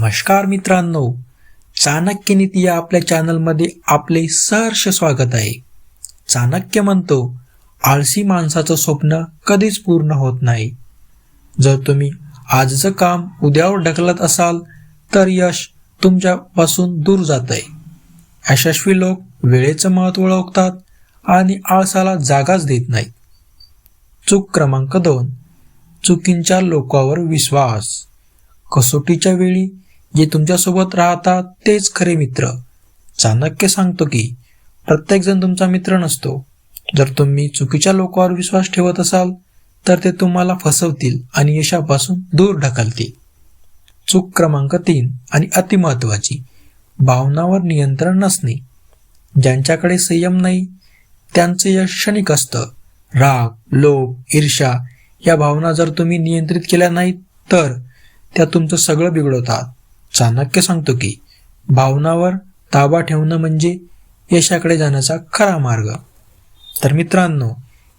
नमस्कार मित्रांनो. चाणक्य नीती या आपल्या चॅनलमध्ये आपले सहर्ष स्वागत आहे. चाणक्य म्हणतो आळसी माणसाचं स्वप्न कधीच पूर्ण होत नाही. जर तुम्ही आजचं काम उद्यावर ढकलत असाल तर यश तुमच्यापासून दूर जात आहे यशस्वी लोक वेळेचं महत्त्व ओळखतात आणि आळसाला जागाच देत नाहीत. चूक क्रमांक दोन. चुकींच्या लोकांवर विश्वास. कसोटीच्या वेळी जे तुमच्यासोबत राहतात तेच खरे मित्र. चाणक्य सांगतो की प्रत्येकजण तुमचा मित्र नसतो. जर तुम्ही चुकीच्या लोकांवर विश्वास ठेवत असाल तर ते तुम्हाला फसवतील आणि यशापासून दूर ढकलतील. चूक क्रमांक तीन आणि अतिमहत्वाची. भावनावर नियंत्रण नसणे. ज्यांच्याकडे संयम नाही त्यांचं यश क्षणिक असतं. राग लोभ ईर्षा या भावना जर तुम्ही नियंत्रित केल्या नाहीत तर त्या तुमचं सगळं बिघडवतात. चाणक्य सांगतो की भावनावर ताबा ठेवणं म्हणजे यशाकडे जाण्याचा खरा मार्ग. तर मित्रांनो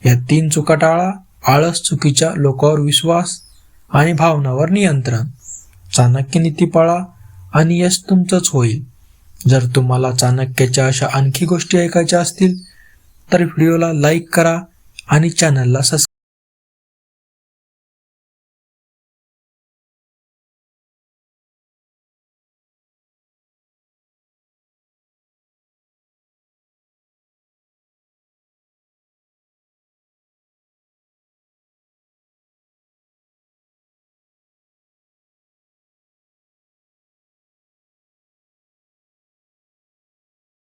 या तीन चुका टाळा आळस चुकीच्या लोकांवर विश्वास आणि भावनावर नियंत्रण. चाणक्य नीती पाळा आणि यश तुमचंच होईल. जर तुम्हाला चाणक्याच्या अशा आणखी गोष्टी ऐकायच्या असतील तर व्हिडिओला लाईक करा आणि चॅनलला सबस्क्राईब